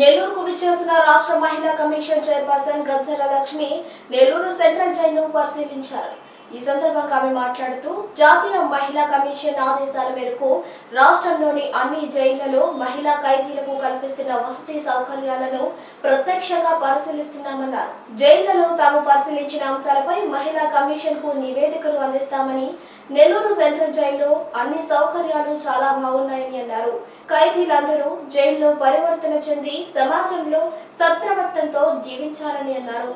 నెల్లూరుకు విచ్చేసిన రాష్ట్ర మహిళా commission chairperson Gajjala Lakshmi Nellore central జైలును పరిశీలించారు. ఈ సందర్భంగా ఆమె మాట్లాడుతూ జాతీయ మహిళా కమిషన్ ఆదేశాల మేరకు రాష్ట్రంలోని అన్ని జైళ్ళలో మహిళా ఖైదీలకు కల్పిస్తున్న వసతి సౌకర్యాలను ప్రత్యక్షంగా పరిశీలిస్తున్నామన్నారు. జైళ్ళలో తాము పరిశీలించిన అంశాలపై మహిళా కమిషన్కు నివేదికలు అందిస్తామని నెల్లూరు సెంట్రల్ జైల్లో అన్ని సౌకర్యాలు చాలా బాగున్నాయని అన్నారు. ఖైదీలందరూ జైల్లో పరివర్తన చెంది సమాజంలో సత్ప్రవర్తనతో జీవించాలని అన్నారు.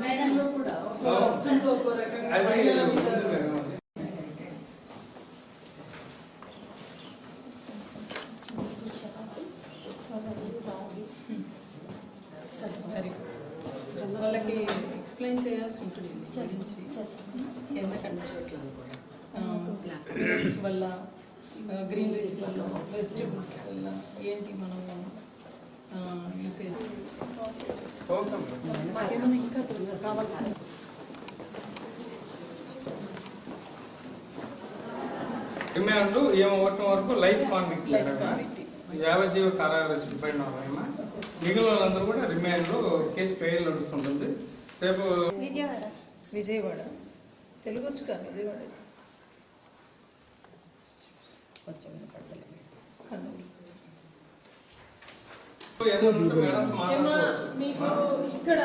మేడంలో కూడా ఒక్కో రాష్ట్రంలో వాళ్ళకి ఎక్స్ప్లెయిన్ చేయాల్సి ఉంటుంది గురించి. ఎందుకంటే రైస్ వల్ల గ్రీన్ రైస్ వల్ల వెజిటబుల్స్ వల్ల ఏంటి మనం యూసేజ్ మాకేమైనా ఇంకా కావాల్సిన రిమాండ్ ఏమో ఒకటి వరకు లైఫ్ కాన్విక్ట్ యావజ్జీవ కారాగార ఏమో మిగిలిన వాళ్ళందరూ కూడా రిమాండ్ కేసు ట్రయల్ నడుస్తుంటుంది. రేపు విజయవాడ. తెలుగు వచ్చుగా విజయవాడ ఇక్కడ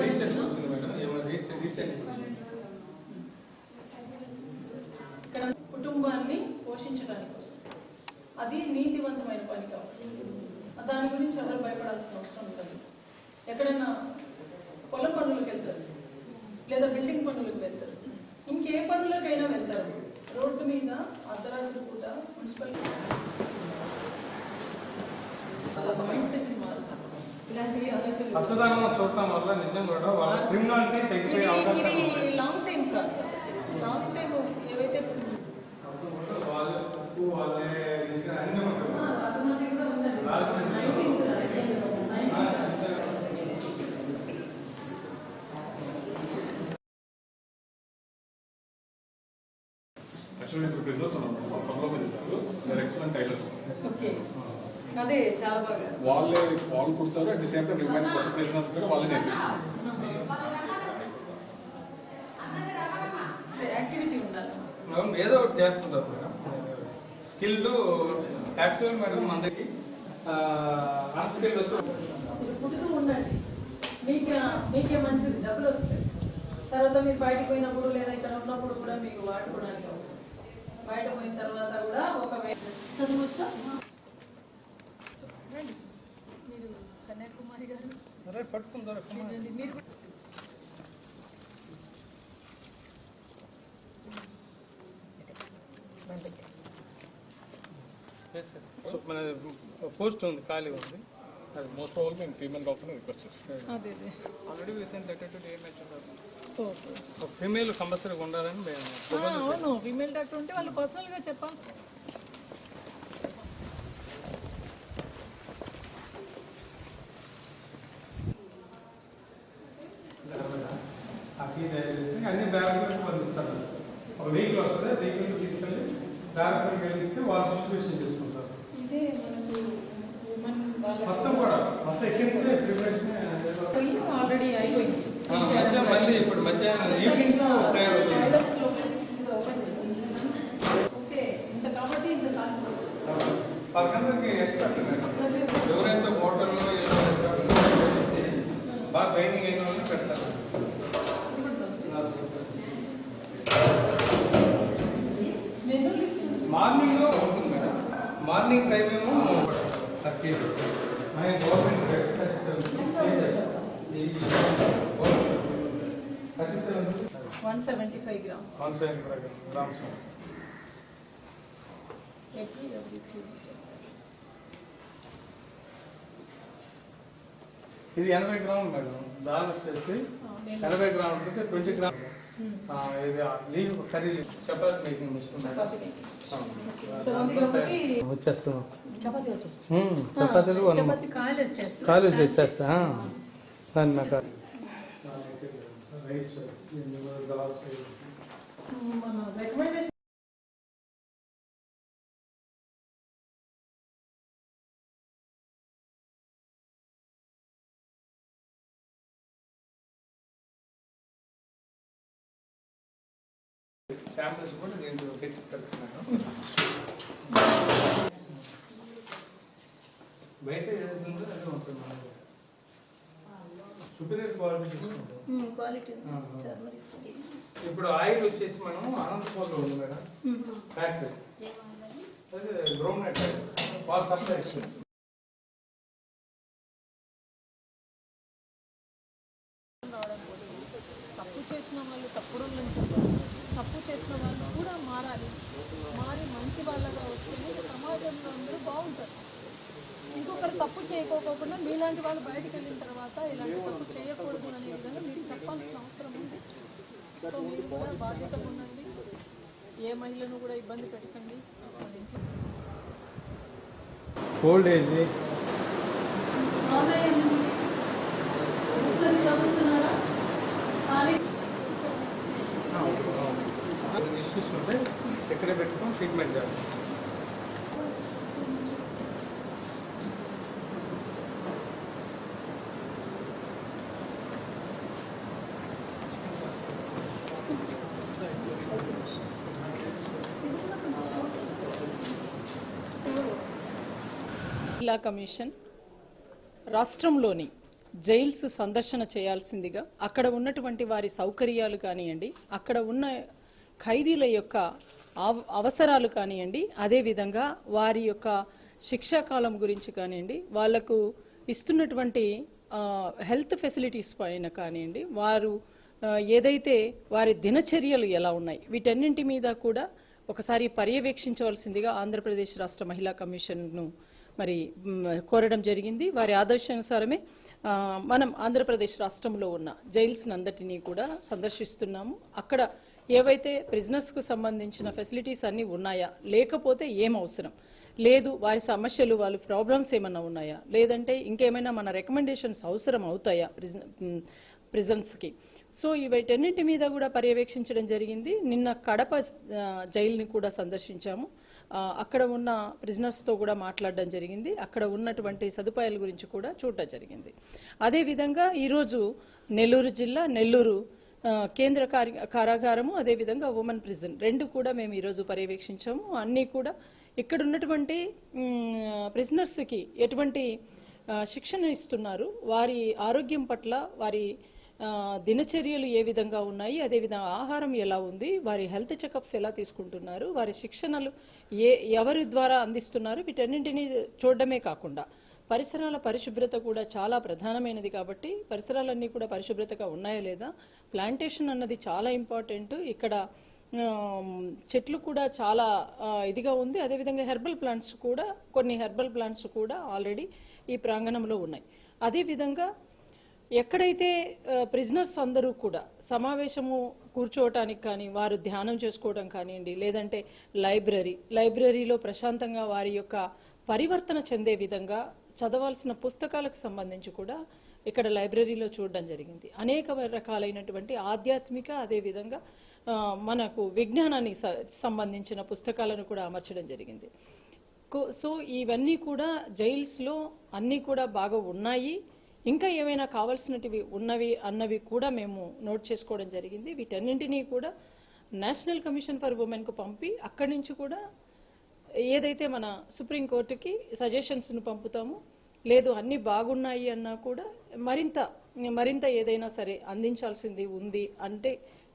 రీసెంట్ వచ్చింది మేడం మధ్య రీసెంట్ రీసెంట్ ఇక్కడ కుటుంబాన్ని పోషించడానికి కోసం అది నీతివంతమైన పని కావచ్చు దాని గురించి ఎవరు భయపడాల్సిన అవసరం ఉంటుంది ఎక్కడైనా పొలం పనులకు వెళ్తారు. లేదా బిల్డింగ్ పనులకు వెళ్తారు. ఇంకే పనులకైనా వెళ్తారు. రోడ్డు మీద అర్ధరాత్రి పూట మున్సిపల్ వాళ్ళ మైండ్ సెట్ మారుస్తారు. ఇలాంటివి ఆలోచనలు చూడటం వల్ల నిజం కూడా ఇది. లాంగ్ టైం కాదు లాంగ్ టైం ఏవైతే వాళ్ళకు వాళ్ళే చేసిన అన్ని ఉంటాయి. రాజమండ్రి కూడా ఉందండి నైన్టీన్త్ యాక్చువల్లీ ఇప్పుడు బిజినెస్ ఉన్నాం మా పనిలో వెళ్తారు మీరు ఎక్సలెంట్ టైలర్స్ ఓకే అదే చాలా బాగా వాళ్ళే వాళ్ళు కుడతారు at the same time remain కొత్త బిజినెస్ కూడా వాళ్ళే నేర్పిస్తారు. యాక్టివిటీ ఉండాలి. మనం ఏదో ఒకటి చేస్తుంటారు మేడం. స్కిల్డ్ యాక్చువల్ మేడం మనకి అన్స్కిల్డ్ వచ్చి పుట్టుతూ ఉండండి. మీకు మీకే మంచిది డబ్బులు వస్తాయి. తర్వాత మీరు బయటకు పోయినప్పుడు లేదా ఇక్కడ ఉన్నప్పుడు కూడా మీకు వాడుకోవడానికి వస్తుంది బయట పోయిన తర్వాత కూడా ఒక చదవచ్చా. మీరు కన్యాకుమారి గారు. మీరు మన పోస్ట్ ఉంది ఖాళీ ఉంది. అది మోస్ట్ ప్రాబ్లమ్ మేము ఫీమేల్ డాక్టర్ని రిక్వెస్ట్ చేస్తాం. అదే అదే. Already letter to okay female కంపల్సరీగా ఉండాలని మేము అవును ఫీమేల్ డాక్టర్ ఉంటే వాళ్ళు పర్సనల్గా చెప్పాల్సి ఆ చేసి అన్ని బ్యాగులకు పంపిస్తారు ఒక వెహికల్ వస్తుంది వెహికల్ తీసుకెళ్ళి బ్యాగులకు వెళ్ళిస్తే వాళ్ళు డిస్ట్రిబ్యూషన్ చేసుకుంటారు. మొత్తం కూడా మొత్తం ఎక్కడి నుంచే ప్రిపరేషన్ ఆల్రెడీ అయిపోయింది మళ్ళీ ఇప్పుడు మధ్యాహ్నం ఈవినింగ్ ఎక్స్పర్ట్ మేడం. ఎవరైతే హోటల్లో బాగా ట్రైనింగ్ అయిన వాళ్ళని పెడతారు ఇది కూడా వస్తుంది మెనూ లిస్ట్ మార్నింగ్ ఉంటుంది మేడం మార్నింగ్ టైం ఏమో థర్టీ మన government thirty seven one seventy five grams one seventy grams every every Tuesday ఇది ఎనభై గ్రాములు మేడం. దాని వచ్చేసి ఎనభై గ్రాములు ట్వంటీ గ్రామ్ ఆ, ఇది leaf curry chapati making machine వచ్చేస్తాం. చపాతీలు కాలేజ్ వచ్చేస్తా దాన్ని నాకు రైస్ శాంపిల్స్ కూడా దీంట్లో పెట్టి పెడుతున్నాను బయట ఏదైతుందో అదే ఉంటుంది సుపీరియర్ క్వాలిటీ. ఇప్పుడు ఆయిల్ వచ్చేసి మనం అనంతపూర్లో ఉంది మేడం. ఫ్యాక్టరీ అదే గ్రౌండ్ నట్ వాళ్ళు సప్లై తప్పు చేసిన వాళ్ళు తప్పుడు తప్పు చేసిన వాళ్ళు కూడా మారాలి. మారి మంచి వాళ్ళగా వస్తేనే సమాజంలో అందరూ బాగుంటారు. ఇంకొకరు తప్పు చేయకోకుండా మీలాంటి వాళ్ళు బయటకు వెళ్ళిన తర్వాత ఇలాంటి తప్పు చేయకూడదు అనే విధంగా మీరు చెప్పాల్సిన అవసరం ఉంది. సో మీరు కూడా బాధ్యతగా ఉండండి. ఏ మహిళను కూడా ఇబ్బంది పెట్టకండి. కోల్డ్ ఏజ్ ఇష్యూస్ ఉంటే ఎక్కడ పెట్టుకొని ట్రీట్మెంట్ చేస్తాం. జిల్లా కమిషన్ రాష్ట్రంలోని జైల్స్ సందర్శన చేయాల్సిందిగా అక్కడ ఉన్నటువంటి వారి సౌకర్యాలు కానివ్వండి అక్కడ ఉన్న ఖైదీల యొక్క అవ- అవసరాలు కానివ్వండి అదేవిధంగా వారి యొక్క శిక్షా కాలం గురించి కానివ్వండి వాళ్ళకు ఇస్తున్నటువంటి హెల్త్ ఫెసిలిటీస్ పైన కానివ్వండి వారు ఏదైతే వారి దినచర్యలు ఎలా ఉన్నాయి వీటన్నింటి మీద కూడా ఒకసారి పర్యవేక్షించవలసిందిగా ఆంధ్రప్రదేశ్ రాష్ట్ర మహిళా కమిషన్ను మరి కోరడం జరిగింది. వారి ఆదర్శానుసారమే మనం ఆంధ్రప్రదేశ్ రాష్ట్రంలో ఉన్న జైల్స్ అందటినీ కూడా సందర్శిస్తున్నాము. అక్కడ ఏవైతే ప్రిజనర్స్కు సంబంధించిన ఫెసిలిటీస్ అన్నీ ఉన్నాయా? లేకపోతే ఏం అవసరం? లేదు వారి సమస్యలు వాళ్ళ ప్రాబ్లమ్స్ ఏమైనా ఉన్నాయా? లేదంటే ఇంకేమైనా మన రికమెండేషన్స్ అవసరం అవుతాయా ప్రిజన్ ప్రిజన్స్కి సో వీటన్నింటి మీద కూడా పర్యవేక్షించడం జరిగింది. నిన్న కడప జైల్ని జైలుని కూడా సందర్శించాము. అక్కడ ఉన్న ప్రిజనర్స్తో కూడా మాట్లాడడం జరిగింది. అక్కడ ఉన్నటువంటి సదుపాయాల గురించి కూడా చూడటం జరిగింది. అదేవిధంగా ఈరోజు నెల్లూరు జిల్లా నెల్లూరు కేంద్ర కార్య కారాగారము అదేవిధంగా ఉమెన్ ప్రిజన్ రెండు కూడా మేము ఈరోజు పర్యవేక్షించాము. అన్నీ కూడా ఇక్కడ ఉన్నటువంటి ప్రిజనర్స్కి ఎటువంటి శిక్షణ ఇస్తున్నారు. వారి ఆరోగ్యం పట్ల వారి దినచర్యలు ఏ విధంగా ఉన్నాయి అదేవిధంగా ఆహారం ఎలా ఉంది వారి హెల్త్ చెకప్స్ ఎలా తీసుకుంటున్నారు వారి శిక్షణలు ఏ ఎవరి ద్వారా అందిస్తున్నారు వీటన్నింటినీ చూడడమే కాకుండా. పరిసరాల పరిశుభ్రత కూడా చాలా ప్రధానమైనది కాబట్టి పరిసరాలన్నీ కూడా పరిశుభ్రతగా ఉన్నాయా లేదా? ప్లాంటేషన్ అన్నది చాలా ఇంపార్టెంట్. ఇక్కడ చెట్లు కూడా చాలా ఇదిగా ఉంది. అదేవిధంగా హెర్బల్ ప్లాంట్స్ కూడా కొన్ని హెర్బల్ ప్లాంట్స్ కూడా ఆల్రెడీ ఈ ప్రాంగణంలో ఉన్నాయి. అదేవిధంగా ఎక్కడైతే ప్రిజనర్స్ అందరూ కూడా సమావేశము కూర్చోవటానికి కానీ వారు ధ్యానం చేసుకోవడం కానివ్వండి లేదంటే లైబ్రరీ లైబ్రరీలో ప్రశాంతంగా వారి యొక్క పరివర్తన చెందే విధంగా చదవాల్సిన పుస్తకాలకు సంబంధించి కూడా ఇక్కడ లైబ్రరీలో చూడడం జరిగింది. అనేక రకాలైనటువంటి ఆధ్యాత్మిక అదేవిధంగా మనకు విజ్ఞానానికి స- సంబంధించిన పుస్తకాలను కూడా అమర్చడం జరిగింది. సో ఇవన్నీ కూడా జైల్స్లో అన్నీ కూడా బాగా ఉన్నాయి. ఇంకా ఏమైనా కావాల్సినటివి ఉన్నవి అన్నవి కూడా మేము నోట్ చేసుకోవడం జరిగింది. వీటన్నింటినీ కూడా నేషనల్ కమిషన్ ఫర్ ఉమెన్కు పంపి అక్కడి నుంచి కూడా ఏదైతే మన సుప్రీంకోర్టుకి సజెషన్స్ను పంపుతామో లేదు అన్నీ బాగున్నాయి అన్నా కూడా మరింత మరింత ఏదైనా సరే అందించాల్సింది ఉంది అంటే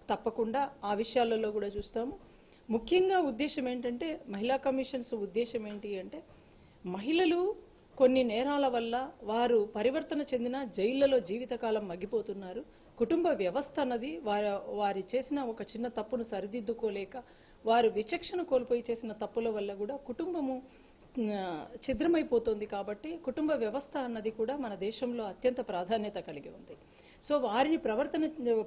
తప్పకుండా ఆ విషయాలలో కూడా చూస్తాము. ముఖ్యంగా ఉద్దేశం ఏంటంటే మహిళా కమిషన్స్ ఉద్దేశం ఏంటి అంటే మహిళలు కొన్ని నేరాల వల్ల వారు పరివర్తన చెందిన జైళ్ళలో జీవితకాలం మగ్గిపోతున్నారు. కుటుంబ వ్యవస్థ అన్నది వారి వారి చేసిన ఒక చిన్న తప్పును సరిదిద్దుకోలేక వారు విచక్షణ కోల్పోయి చేసిన తప్పుల వల్ల కూడా కుటుంబము ఆ, ఛిద్రమైపోతుంది కాబట్టి కుటుంబ వ్యవస్థ అన్నది కూడా మన దేశంలో అత్యంత ప్రాధాన్యత కలిగి ఉంది. సో వారిని ప్రవర్తన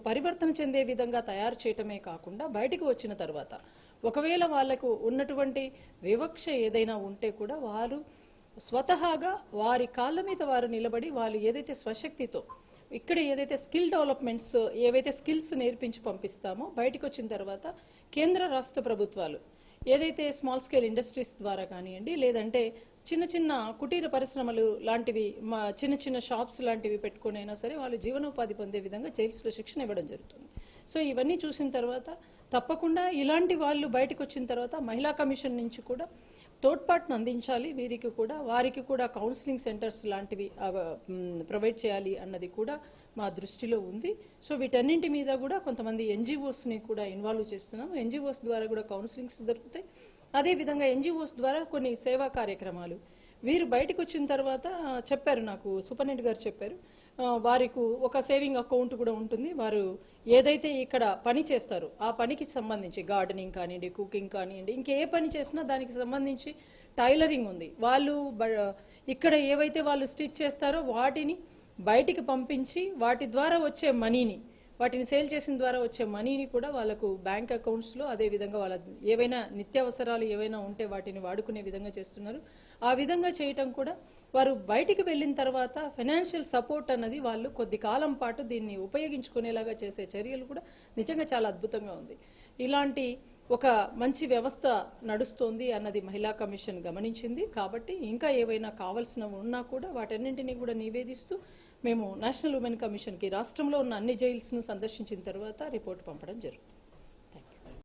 పరివర్తన చెందే విధంగా తయారు చేయటమే కాకుండా బయటికి వచ్చిన తర్వాత ఒకవేళ వాళ్ళకు ఉన్నటువంటి వివక్ష ఏదైనా ఉంటే కూడా వారు స్వతహాగా వారి కాళ్ళ మీద వారు నిలబడి వాళ్ళు ఏదైతే స్వశక్తితో ఇక్కడ ఏదైతే స్కిల్ డెవలప్మెంట్స్ ఏవైతే స్కిల్స్ నేర్పించి పంపిస్తామో బయటకు వచ్చిన తర్వాత కేంద్ర రాష్ట్ర ప్రభుత్వాలు ఏదైతే స్మాల్ స్కేల్ ఇండస్ట్రీస్ ద్వారా కానివ్వండి లేదంటే చిన్న చిన్న కుటీర పరిశ్రమలు లాంటివి మా చిన్న చిన్న షాప్స్ లాంటివి పెట్టుకుని అయినా సరే వాళ్ళు జీవనోపాధి పొందే విధంగా జైల్స్లో శిక్షణ ఇవ్వడం జరుగుతుంది. సో ఇవన్నీ చూసిన తర్వాత తప్పకుండా ఇలాంటి వాళ్ళు బయటకు వచ్చిన తర్వాత మహిళా కమిషన్ నుంచి కూడా తోడ్పాటును అందించాలి వీరికి కూడా వారికి కూడా కౌన్సిలింగ్ సెంటర్స్ లాంటివి ప్రొవైడ్ చేయాలి అన్నది కూడా మా దృష్టిలో ఉంది. సో వీటన్నింటి మీద కూడా కొంతమంది ఎన్జిఓస్ని కూడా ఇన్వాల్వ్ చేస్తున్నాం ఎన్జిఓస్ ద్వారా కూడా కౌన్సిలింగ్స్ దొరుకుతాయి. అదేవిధంగా ఎన్జిఓస్ ద్వారా కొన్ని సేవా కార్యక్రమాలు. వీరు బయటకు వచ్చిన తర్వాత చెప్పారు నాకు సూపరింటెండెంట్ గారు చెప్పారు వారికి ఒక సేవింగ్ అకౌంట్ కూడా ఉంటుంది. వారు ఏదైతే ఇక్కడ పని చేస్తారో ఆ పనికి సంబంధించి గార్డెనింగ్ కానివ్వండి కుకింగ్ కానివ్వండి ఇంకే పని చేసినా దానికి సంబంధించి టైలరింగ్ ఉంది. వాళ్ళు బ- ఇక్కడ ఏవైతే వాళ్ళు స్టిచ్ చేస్తారో వాటిని బయటికి పంపించి వాటి ద్వారా వచ్చే మనీని వాటిని సేల్ చేసిన ద్వారా వచ్చే మనీని కూడా వాళ్ళకు బ్యాంక్ అకౌంట్స్లో అదే విధంగా వాళ్ళ ఏవైనా నిత్యావసరాలు ఏవైనా ఉంటే వాటిని వాడుకునే విధంగా చేస్తున్నారు. ఆ విధంగా చేయటం కూడా వారు బయటికి వెళ్ళిన తర్వాత ఫైనాన్షియల్ సపోర్ట్ అన్నది వాళ్ళు కొద్ది కాలం పాటు దీన్ని ఉపయోగించుకునేలాగా చేసే చర్యలు కూడా నిజంగా చాలా అద్భుతంగా ఉంది. ఇలాంటి ఒక మంచి వ్యవస్థ నడుస్తోంది అన్నది మహిళా కమిషన్ గమనించింది. కాబట్టి ఇంకా ఏవైనా కావాల్సినవి ఉన్నా కూడా వాటన్నింటినీ కూడా నివేదిస్తూ మేము నేషనల్ ఉమెన్ కమిషన్కి రాష్ట్రంలో ఉన్న అన్ని జైల్స్ను సందర్శించిన తర్వాత రిపోర్ట్ పంపడం జరుగుతుంది.